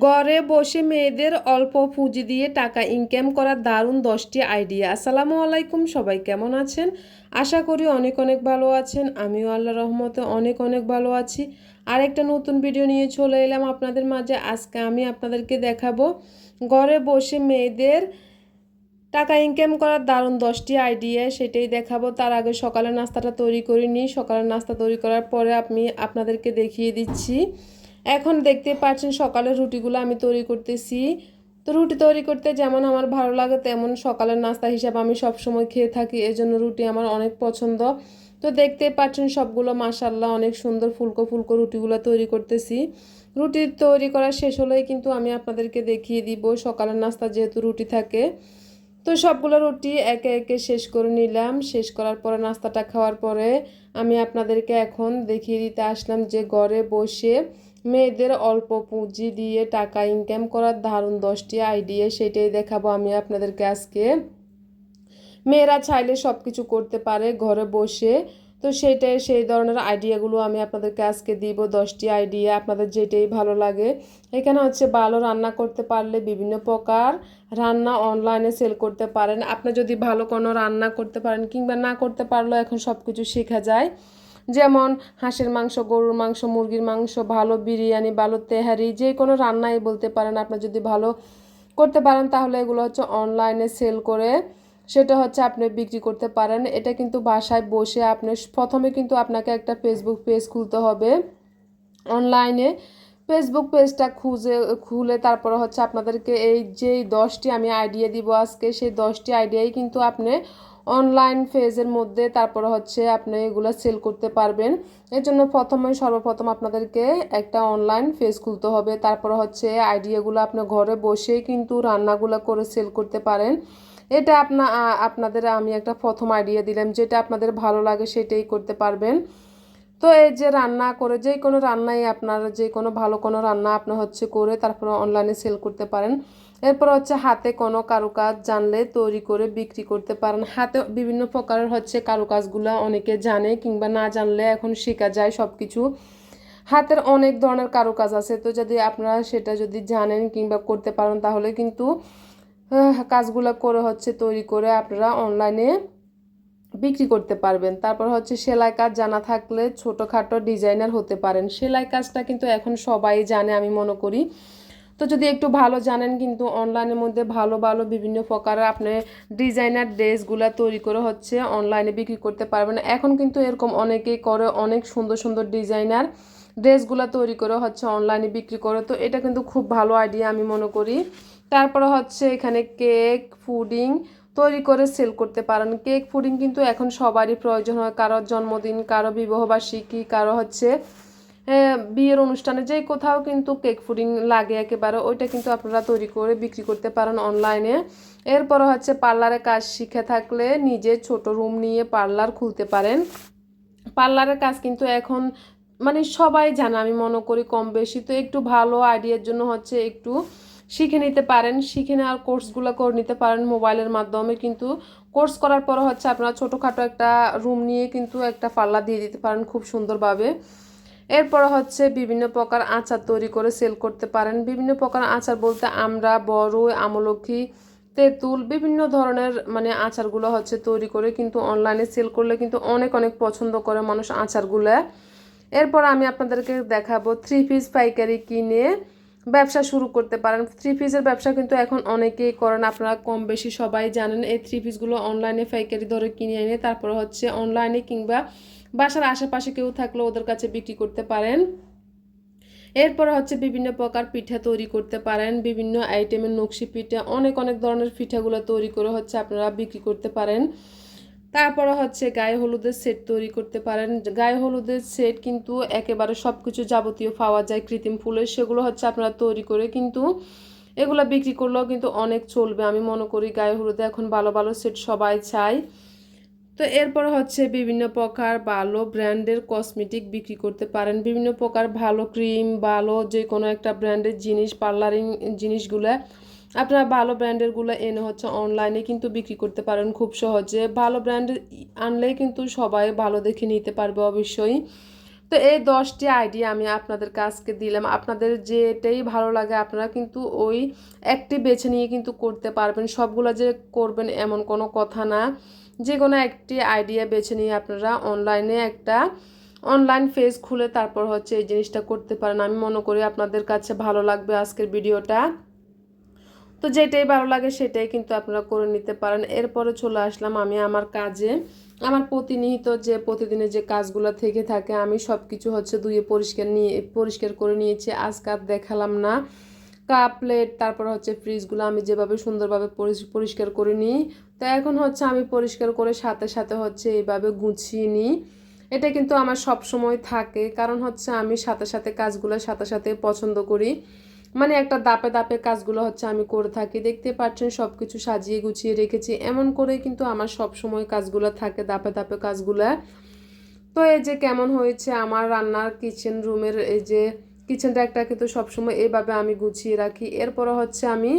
ঘরে বসে মেয়েদের অল্প পুঁজি দিয়ে টাকা ইনকাম করার দারুণ দশটি আইডিয়া আসসালামু আলাইকুম, সবাই কেমন আছেন? আশা করি অনেক অনেক ভালো আছেন। আমিও আল্লাহ রহমতে অনেক অনেক ভালো আছি। আর একটা নতুন ভিডিও নিয়ে চলে এলাম আপনাদের মাঝে। আজকে আমি আপনাদেরকে দেখাবো ঘরে বসে মেয়েদের টাকা ইনকাম করার দারুণ দশটি আইডিয়া সেটাই দেখাবো। তার আগে সকালের নাস্তাটা তৈরি করে নিই। সকালের নাস্তা তৈরি করার পরে আমি আপনাদেরকে দেখিয়ে দিচ্ছি। এখন দেখতে পাচ্ছেন সকালের রুটিগুলো আমি তৈরি করতেছি। তো রুটি তৈরি করতে যেমন আমার ভালো লাগে, তেমন সকালের নাস্তা হিসাবে আমি সব সময় খেয়ে থাকি। এজন্য রুটি আমার অনেক পছন্দ। তো দেখতে পাচ্ছেন সবগুলো মাসাল্লাহ অনেক সুন্দর ফুলকো ফুলকো রুটিগুলো তৈরি করতেছি। রুটি তৈরি করা শেষ হলেই কিন্তু আমি আপনাদেরকে দেখিয়ে দিব সকালের নাস্তা যেহেতু রুটি থাকে। তো সবগুলো রুটি একে একে শেষ করে নিলাম। শেষ করার পরে নাস্তাটা খাওয়ার পরে আমি আপনাদেরকে এখন দেখিয়ে দিতে আসলাম যে ঘরে বসে মেয়েদের অল্প পুঁজি দিয়ে টাকা ইনকাম করার দারুণ দশটি আইডিয়া সেটাই দেখাবো আমি আপনাদেরকে আজকে। মেয়েরা চাইলে সব কিছু করতে পারে ঘরে বসে। তো সেইটাই সেই ধরনের আইডিয়াগুলো আমি আপনাদেরকে আজকে দিব, দশটি আইডিয়া আপনাদের যেটাই ভালো লাগে। এখানে হচ্ছে ভালো রান্না করতে পারলে বিভিন্ন প্রকার রান্না অনলাইনে সেল করতে পারেন। আপনি যদি ভালো কোনো রান্না করতে পারেন কিংবা না করতে পারলেও এখন সব কিছু শেখা যায়। যেমন হাঁসের মাংস, গরুর মাংস, মুরগির মাংস, ভালো বিরিয়ানি, ভালো তেহারি, যে কোনো রান্নাই বলতে পারেন আপনি যদি ভালো করতে পারেন, তাহলে এগুলো হচ্ছে অনলাইনে সেল করে সেটা হচ্ছে আপনি বিক্রি করতে পারেন। এটা কিন্তু বাসায় বসে আপনি প্রথমে কিন্তু আপনাকে একটা ফেসবুক পেজ খুলতে হবে। অনলাইনে ফেসবুক পেজটা খুঁজে, খুলে তারপরে হচ্ছে আপনাদেরকে এই যেই দশটি আমি আইডিয়া দিব আজকে, সেই দশটি আইডিয়াই কিন্তু আপনি অনলাইন ফেজের মধ্যে তারপরে হচ্ছে আপনি এগুলো সেল করতে পারবেন। এর জন্য প্রথমে সর্বপ্রথম আপনাদেরকে একটা অনলাইন ফেজ খুলতে হবে। তারপরে হচ্ছে আইডিয়াগুলো আপনি ঘরে বসেই কিন্তু রান্নাগুলো করে সেল করতে পারেন। এটা আপনা আপনাদের আমি একটা প্রথম আইডিয়া দিলাম, যেটা আপনাদের ভালো লাগে সেটাই করতে পারবেন। তো এই যে রান্না করে যে কোনো রান্নাই আপনার যে কোনো ভালো কোনো রান্না আপনি হচ্ছে করে তারপরে অনলাইনে সেল করতে পারেন। এরপর হচ্ছে হাতে কোনো কারুকাজ জানলে তৈরি করে বিক্রি করতে পারেন। হাতে বিভিন্ন প্রকারের হচ্ছে কারুকাজগুলো অনেকে জানে কিংবা না জানলে এখন শেখা যায় সব কিছু হাতের অনেক ধরনের কারুকাজ আছে, তো যদি আপনারা সেটা যদি জানেন কিংবা করতে পারেন তাহলে কিন্তু কাজগুলো করে হচ্ছে তৈরি করে আপনারা অনলাইনে বিক্রি করতে পারবেন। তারপর হচ্ছে সেলাই কাজ জানা থাকলে ছোটোখাটো ডিজাইনার হতে পারেন। সেলাই কাজটা কিন্তু এখন সবাই জানে, আমি মনে করি। তো যদি একটু ভালো জানেন কিন্তু অনলাইনের মধ্যে ভালো ভালো বিভিন্ন প্রকারের আপনি ডিজাইনার ড্রেসগুলো তৈরি করে হচ্ছে অনলাইনে বিক্রি করতে পারবেন। এখন কিন্তু এরকম অনেকেই করে, অনেক সুন্দর সুন্দর ডিজাইনার ড্রেসগুলো তৈরি করে হচ্ছে অনলাইনে বিক্রি করে। তো এটা কিন্তু খুব ভালো আইডিয়া আমি মনে করি। তারপরে হচ্ছে এখানে কেক ফুডিং তৈরি করে সেল করতে পারেন। কেক ফুডিং কিন্তু এখন সবারই প্রয়োজন হয়। কারোর জন্মদিন, কারও বিবাহবার্ষিকী, কারও হচ্ছে বিয়ের অনুষ্ঠানে যে কোথাও কিন্তু কেক ফুডিং লাগে একেবারে, ওইটা কিন্তু আপনারা তৈরি করে বিক্রি করতে পারেন অনলাইনে এরপর হচ্ছে পার্লারে কাজ শিখে থাকলে নিজে ছোট রুম নিয়ে পার্লার খুলতে পারেন। পার্লারের কাজ কিন্তু এখন মানে সবাই জানে, আমি মনে করি কম বেশি, তো একটু ভালো আইডিয়ার জন্য হচ্ছে একটু শিখে নিতে পারেন। শিখে নেওয়ার কোর্সগুলো করে নিতে পারেন মোবাইলের মাধ্যমে, কিন্তু কোর্স করার পর হচ্ছে আপনারা ছোটোখাটো একটা রুম নিয়ে কিন্তু একটা পাল্লা দিয়ে দিতে পারেন খুব সুন্দরভাবে। এরপর হচ্ছে বিভিন্ন প্রকার আচার তৈরি করে সেল করতে পারেন। বিভিন্ন প্রকার আচার বলতে আমরা, বড়, আমলকি, তেঁতুল, বিভিন্ন ধরনের মানে আচারগুলো হচ্ছে তৈরি করে কিন্তু অনলাইনে সেল করলে কিন্তু অনেক অনেক পছন্দ করে মানুষ আচারগুলো। এরপর আমি আপনাদেরকে দেখাবো থ্রি পিস পাইকারি কিনে ব্যবসা শুরু করতে পারেন। থ্রি পিসের ব্যবসা কিন্তু এখন অনেকেই করেন। আপনারা কম বেশি সবাই জানেন, এই থ্রি পিসগুলো অনলাইনে পাইকারি ধরে কিনে এনে তারপরে হচ্ছে অনলাইনে কিংবা বাসার আশেপাশে কেউ থাকলে ওদের কাছে বিক্রি করতে পারেন। এরপর হচ্ছে বিভিন্ন প্রকার পিঠা তৈরি করতে পারেন, বিভিন্ন আইটেমের নকশি পিঠা, অনেক অনেক ধরনের পিঠাগুলো তৈরি করে হচ্ছে আপনারা বিক্রি করতে পারেন। তারপরে হচ্ছে গায়ে হলুদের সেট তৈরি করতে পারেন। গায়ে হলুদের সেট কিন্তু একেবারে সব কিছু যাবতীয় পাওয়া যায়, কৃত্রিম ফুলের সেগুলো হচ্ছে আপনারা তৈরি করে কিন্তু এগুলো বিক্রি করলেও কিন্তু অনেক চলবে। আমি মনে করি গায়ে হলুদে এখন ভালো ভালো সেট সবাই চায়। তো এরপর হচ্ছে বিভিন্ন প্রকার ভালো ব্র্যান্ডের কসমেটিক বিক্রি করতে পারেন। বিভিন্ন প্রকার ভালো ক্রিম ভালো যে কোনো একটা ব্র্যান্ডের জিনিস, পার্লারিং জিনিসগুলো আপনারা ভালো ব্র্যান্ডেরগুলো এনে হচ্ছে অনলাইনে কিন্তু বিক্রি করতে পারেন খুব সহজে। ভালো ব্র্যান্ডের আনলেই কিন্তু সবাই ভালো দেখে নিতে পারবে অবশ্যই। তো এই দশটি আইডিয়া আমি আপনাদের কাছকে দিলাম। আপনাদের যেটাই ভালো লাগে আপনারা কিন্তু ওই একটি বেছে নিয়ে কিন্তু করতে পারবেন। সবগুলো যে করবেন এমন কোনো কথা না। যে কোনো একটি আইডিয়া বেছে নিয়ে আপনারা অনলাইনে একটা অনলাইন পেজ খুলে তারপর হচ্ছে এই জিনিসটা করতে পারেন। আমি মনে করি আপনাদের কাছে ভালো লাগবে আজকের ভিডিওটা তো যেটাই ভালো লাগে সেটাই কিন্তু আপনারা করে নিতে পারেন। এরপরে চলে আসলাম আমি আমার কাজে। আমার প্রতিনিয়ত যে প্রতিদিনের যে কাজগুলো থেকে থাকে, আমি সব কিছু হচ্ছে ধুয়ে পরিষ্কার নিয়ে, পরিষ্কার করে নিয়েছি। আজকে আর দেখালাম না। কাপ, প্লেট, তারপর হচ্ছে ফ্রিজগুলো আমি যেভাবে সুন্দরভাবে পরিষ্কার করে নিই। তো এখন হচ্ছে আমি পরিষ্কার করে সাথে সাথে হচ্ছে এইভাবে গুছিয়ে নিই। এটা কিন্তু আমার সব সময় থাকে, কারণ হচ্ছে আমি সাথে সাথে কাজগুলো সাথে সাথে পছন্দ করি। মানে একটা দাপে দাপে কাজগুলো হচ্ছে আমি করে থাকি। দেখতে পাচ্ছেন সব কিছু সাজিয়ে গুছিয়ে রেখেছি। এমন করে কিন্তু আমার সব সময় কাজগুলো থাকে, দাপে দাপে কাজগুলো। তো এই যে কেমন হয়েছে আমার রান্নার কিচেন রুমের এই যে কিচেনটা একটা কিন্তু সবসময় এইভাবে আমি গুছিয়ে রাখি। এরপরে হচ্ছে আমি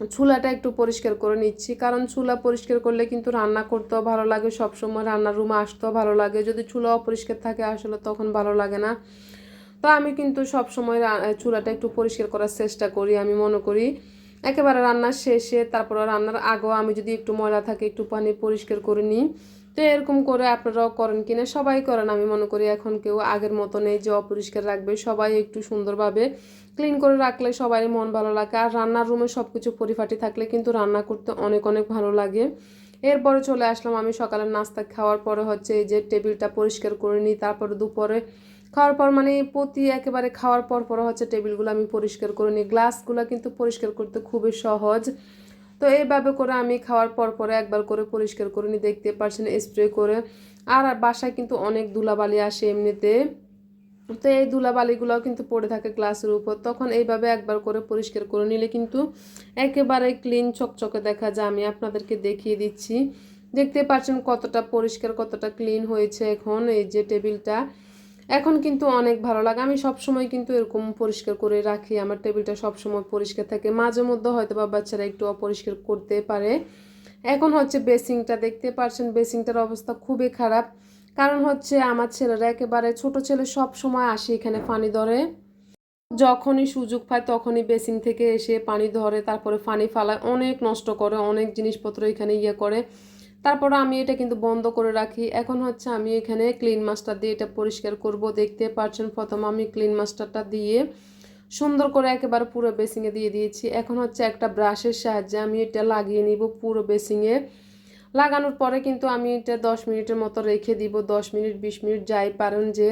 চুলাটা একটু পরিষ্কার করে নিচ্ছি। কারণ চুলা পরিষ্কার করলে কিন্তু রান্না করতেও ভালো লাগে, সবসময় রান্নার রুমে আসতেও ভালো লাগে। যদি চুলা অপরিষ্কার থাকে আসলে তখন ভালো লাগে না। তো আমি কিন্তু সব সময় চুলাটা একটু পরিষ্কার করার চেষ্টা করি। আমি মনে করি একেবারে রান্নার শেষে তারপর রান্নার আগেও আমি যদি একটু ময়লা থাকে, একটু পানি পরিষ্কার করে নিই। তো এরকম করে আপনারাও করেন কিনা সবাই করেন। আমি মনে করি এখন কেউ আগের মতো নেই যে অপরিষ্কার রাখবে, সবাই একটু সুন্দরভাবে ক্লিন করে রাখলে সবাই মন ভালো লাগে। আর রান্নার রুমে সব কিছু পরিপাটি থাকলে কিন্তু রান্না করতে অনেক অনেক ভালো লাগে। এরপরে চলে আসলাম আমি সকালের নাস্তা খাওয়ার পরে হচ্ছে এই যে টেবিলটা পরিষ্কার করে নিই। তারপরে দুপুরে খাওয়ার পর মানে প্রতি একেবারে খাওয়ার পর পর হচ্ছে টেবিলগুলো আমি পরিষ্কার করে নিই। গ্লাসগুলো কিন্তু পরিষ্কার করতে খুবই সহজ। তো এইভাবে করে আমি খাওয়ার পর পরে একবার করে পরিষ্কার করে নিই। দেখতে পারছেন স্প্রে করে। আর বাসায় কিন্তু অনেক ধুলাবালি আসে এমনিতে। তো এই ধুলাবালিগুলোও কিন্তু পড়ে থাকে গ্লাসের উপর। তখন এইভাবে একবার করে পরিষ্কার করে নিলে কিন্তু একেবারে ক্লিন চকচকে দেখা যায়। আমি আপনাদেরকে দেখিয়ে দিচ্ছি। দেখতে পাচ্ছেন কতটা পরিষ্কার, কতটা ক্লিন হয়েছে এখন এই যে টেবিলটা। এখন কিন্তু অনেক ভালো লাগে। আমি সব সময় কিন্তু এরকম পরিষ্কার করে রাখি। আমার টেবিলটা সব সময় পরিষ্কার থাকে। মাঝে মধ্যে হয়তো বা বাচ্চারা একটু অপরিষ্কার করতে পারে। এখন হচ্ছে বেসিংটা দেখতে পারছেন, বেসিংটার অবস্থা খুবই খারাপ। কারণ হচ্ছে আমার ছেলেরা একেবারে ছোট ছেলে সব সময় আসে এখানে পানি ধরে। যখনই সুযোগ পায় তখনই বেসিং থেকে এসে পানি ধরে, তারপরে পানি ফালায়, অনেক নষ্ট করে, অনেক জিনিসপত্র এখানে ইয়ে করে। তারপর আমি এটা কিন্তু বন্ধ করে রাখি। এখন হচ্ছে আমি এখানে ক্লিন মাস্টার দিয়ে এটা পরিষ্কার করব। দেখতে পাচ্ছেন প্রথম আমি ক্লিন মাস্টারটা দিয়ে সুন্দর করে একেবারে পুরো বেসিংয়ে দিয়ে দিয়েছি। এখন হচ্ছে একটা ব্রাশের সাহায্যে আমি এটা লাগিয়ে নিব পুরো বেসিংয়ে লাগানোর পরে কিন্তু আমি এটা দশ মিনিটের মতো রেখে দিব। দশ মিনিট, বিশ মিনিট যাই পারেন যে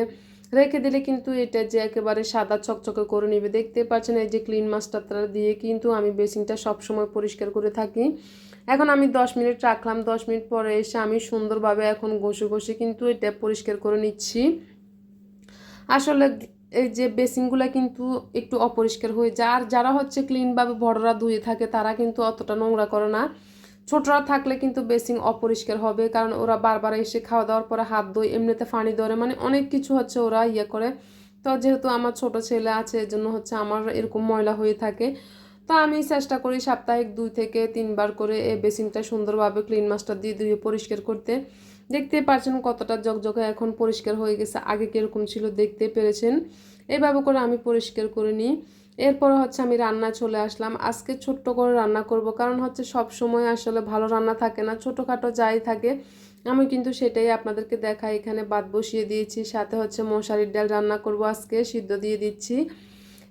রেখে দিলে কিন্তু এটা যে একেবারে সাদা চকচকে করে নিবে। দেখতে পাচ্ছেন এই যে ক্লিন মাস্টারটা দিয়ে কিন্তু আমি বেসিংটা সবসময় পরিষ্কার করে থাকি। এখন আমি দশ মিনিট রাখলাম, দশ মিনিট পরে এসে আমি সুন্দরভাবে এখন ঘষে ঘষে কিন্তু এটা পরিষ্কার করে নিচ্ছি। আসলে এই যে বেসিনগুলো কিন্তু একটু অপরিষ্কার হয়ে যায়, আর যারা হচ্ছে ক্লিনভাবে বড়রা ধুয়ে থাকে তারা কিন্তু অতটা নোংরা করে না। ছোটরা থাকলে কিন্তু বেসিং অপরিষ্কার হবে, কারণ ওরা বারবার এসে খাওয়া দাওয়ার পরে হাত ধোয় এমনিতে পানি ধরে মানে অনেক কিছু হচ্ছে ওরা ইয়ে করে। তো যেহেতু আমার ছোট ছেলে আছে, এজন্য হচ্ছে আমার এরকম ময়লা হয়ে থাকে। তো আমি চেষ্টা করি সাপ্তাহিক দুই থেকে তিনবার করে এই বেসিনটা সুন্দরভাবে ক্লিন মাস্টার দিয়ে ধুয়ে পরিষ্কার করতে। দেখতে পারছেন কতটা জকজকে এখন পরিষ্কার হয়ে গেছে, আগে কীরকম ছিল দেখতে পেরেছেন? এইভাবে করে আমি পরিষ্কার করে নিই। এরপর হচ্ছে আমি রান্না চলে আসলাম। আজকে ছোট্ট করে রান্না করব, কারণ হচ্ছে সব সময় আসলে ভালো রান্না থাকে না, ছোটোখাটো যাই থাকে। আমি কিন্তু সেটাই আপনাদেরকে দেখাই, এখানে বাদ বসিয়ে দিয়েছি, সাথে হচ্ছে মশারির ডাল রান্না করব আজকে, সিদ্ধ দিয়ে দিচ্ছি।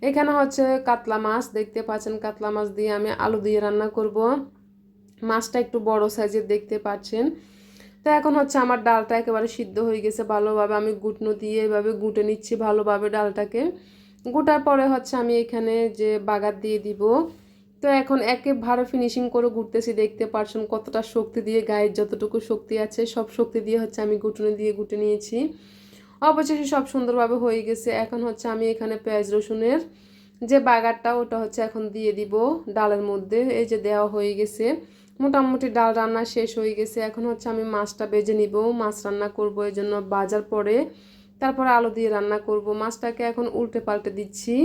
এখানে হচ্ছে কাতলা মাছ, দেখতে পাচ্ছেন কাতলা মাছ দিয়ে আমি আলু দিয়ে রান্না করব। মাছটা একটু বড় সাইজের দেখতে পাচ্ছেন। তো এখন হচ্ছে আমার ডালটা একেবারে সিদ্ধ হয়ে গেছে ভালোভাবে। আমি গুটনো দিয়ে এভাবে গুটে নিচ্ছি ভালোভাবে ডালটাকে। গুটার পরে হচ্ছে আমি এখানে যে বাগার দিয়ে দিব। তো এখন একে একেবারে ফিনিশিং করে ঘুরতেছি, দেখতে পারছেন কতটা শক্তি দিয়ে গায়ের যতটুকু শক্তি আছে সব শক্তি দিয়ে হচ্ছে আমি গুটনো দিয়ে গুটে নিয়েছি। অবশেষে সব সুন্দরভাবে হয়ে গেছে। এখন হচ্ছে আমি এখানে পেঁয়াজ রসুনের যে বাগারটা, ওটা হচ্ছে এখন দিয়ে দিব ডালের মধ্যে। এই যে দেওয়া হয়ে গেছে। মোটামুটি ডাল রান্না শেষ হয়ে গেছে। এখন হচ্ছে আমি মাছটা বেজে নিব। মাছ রান্না করব এই জন্য বাজার পরে। তারপর আলু দিয়ে রান্না করব। মাছটাকে এখন উল্টে পাল্টে দিচ্ছি।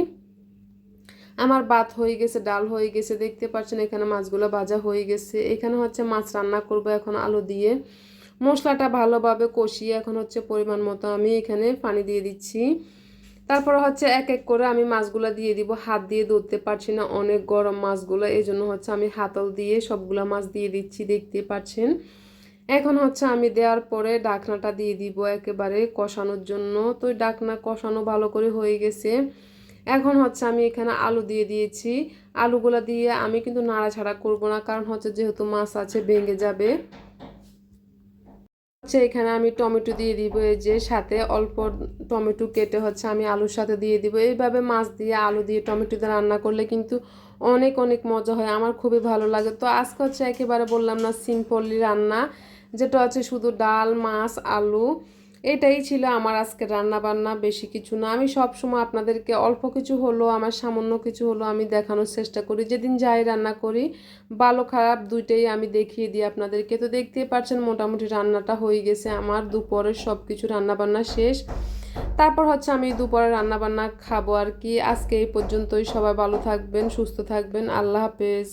আমার ভাত হয়ে গেছে, ডাল হয়ে গেছে। দেখতে পাচ্ছেন এখানে মাছগুলো ভাজা হয়ে গেছে। এখানে হচ্ছে মাছ রান্না করব এখন আলু দিয়ে। মশলাটা ভালোভাবে কষিয়ে এখন হচ্ছে পরিমাণ মতো আমি এখানে পানি দিয়ে দিচ্ছি। তারপর হচ্ছে এক এক করে আমি মাছগুলো দিয়ে দিব। হাত দিয়ে ধরতে পারছি না, অনেক গরম মাছগুলো। এই জন্য হচ্ছে আমি হাতল দিয়ে সবগুলো মাছ দিয়ে দিচ্ছি, দেখতে পাচ্ছেন। এখন হচ্ছে আমি দেওয়ার পরে ডাকনাটা দিয়ে দিব একেবারে কষানোর জন্য। তো ডাকনা কষানো ভালো করে হয়ে গেছে। এখন হচ্ছে আমি এখানে আলু দিয়ে দিয়েছি। আলুগুলো দিয়ে আমি কিন্তু নাড়াছাড়া করব না, কারণ হচ্ছে যেহেতু মাছ আছে, ভেঙে যাবে। হচ্ছে এখানে আমি টমেটো দিয়ে দিব, এই যে সাথে অল্প টমেটো কেটে হচ্ছে আমি আলুর সাথে দিয়ে দিব। এইভাবে মাছ দিয়ে আলু দিয়ে টমেটো দিয়ে রান্না করলে কিন্তু অনেক অনেক মজা হয়, আমার খুবই ভালো লাগে। তো আজকে হচ্ছে একেবারে বললাম না সিম্পলি রান্না, যেটা হচ্ছে শুধু ডাল, মাছ, আলু এটাই ছিল আমার আজকে রান্না বান্না বেশি কিছু না। আমি সব সময় আপনাদেরকে অল্প কিছু হলো আমার সামান্য কিছু হলো আমি দেখানোর চেষ্টা করি। যেদিন যাই রান্না করি, ভালো খারাপ দুইটাই আমি দেখিয়ে দিই আপনাদেরকে। তো দেখতেই পাচ্ছেন, মোটামুটি রান্নাটা হয়ে গেছে আমার। দুপুরের সব কিছু রান্নাবান্না শেষ। তারপর হচ্ছে আমি দুপুরে রান্নাবান্না খাব আর কি। আজকে এই পর্যন্তই। সবাই ভালো থাকবেন, সুস্থ থাকবেন। আল্লাহ হাফেজ।